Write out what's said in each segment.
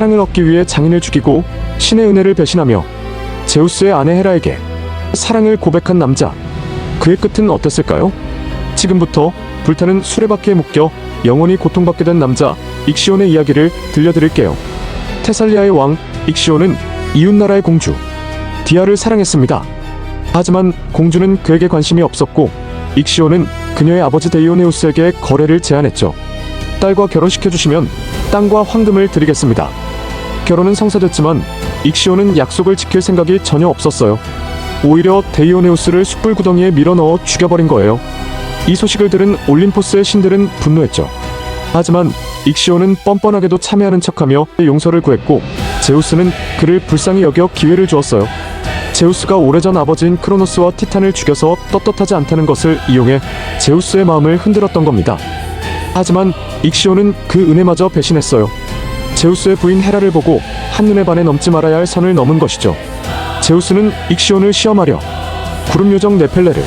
사랑을 얻기 위해 장인을 죽이고 신의 은혜를 배신하며 제우스의 아내 헤라에게 사랑을 고백한 남자. 그의 끝은 어땠을까요? 지금부터 불타는 수레바퀴에 묶여 영원히 고통받게 된 남자 익시온의 이야기를 들려드릴게요. 테살리아의 왕 익시온은 이웃나라의 공주 디아를 사랑했습니다. 하지만 공주는 그에게 관심이 없었고 익시온은 그녀의 아버지 데이오네우스에게 거래를 제안했죠. 딸과 결혼시켜주시면 땅과 황금을 드리겠습니다. 결혼은 성사됐지만 익시온은 약속을 지킬 생각이 전혀 없었어요. 오히려 데이오네우스를 숯불 구덩이에 밀어넣어 죽여버린 거예요. 이 소식을 들은 올림포스의 신들은 분노했죠. 하지만 익시온은 뻔뻔하게도 참여하는 척하며 용서를 구했고 제우스는 그를 불쌍히 여겨 기회를 주었어요. 제우스가 오래전 아버지인 크로노스와 티탄을 죽여서 떳떳하지 않다는 것을 이용해 제우스의 마음을 흔들었던 겁니다. 하지만 익시온은 그 은혜마저 배신했어요. 제우스의 부인 헤라를 보고 한눈에 반해 넘지 말아야 할 선을 넘은 것이죠. 제우스는 익시온을 시험하려 구름 요정 네펠레를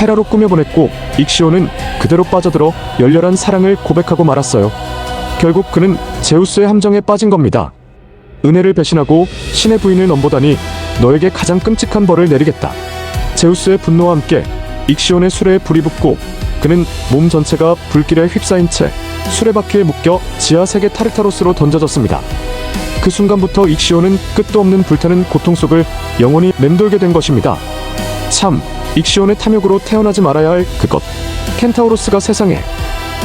헤라로 꾸며보냈고 익시온은 그대로 빠져들어 열렬한 사랑을 고백하고 말았어요. 결국 그는 제우스의 함정에 빠진 겁니다. 은혜를 배신하고 신의 부인을 넘보다니 너에게 가장 끔찍한 벌을 내리겠다. 제우스의 분노와 함께 익시온의 수레에 불이 붙고 그는 몸 전체가 불길에 휩싸인 채 수레바퀴에 묶여 지하 세계 타르타로스로 던져졌습니다. 그 순간부터 익시온은 끝도 없는 불타는 고통 속을 영원히 맴돌게 된 것입니다. 참, 익시온의 탐욕으로 태어나지 말아야 할 그것. 켄타우로스가 세상에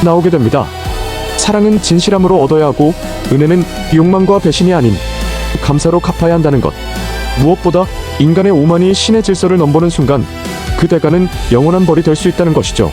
나오게 됩니다. 사랑은 진실함으로 얻어야 하고 은혜는 욕망과 배신이 아닌 감사로 갚아야 한다는 것. 무엇보다 인간의 오만이 신의 질서를 넘보는 순간 그 대가는 영원한 벌이 될 수 있다는 것이죠.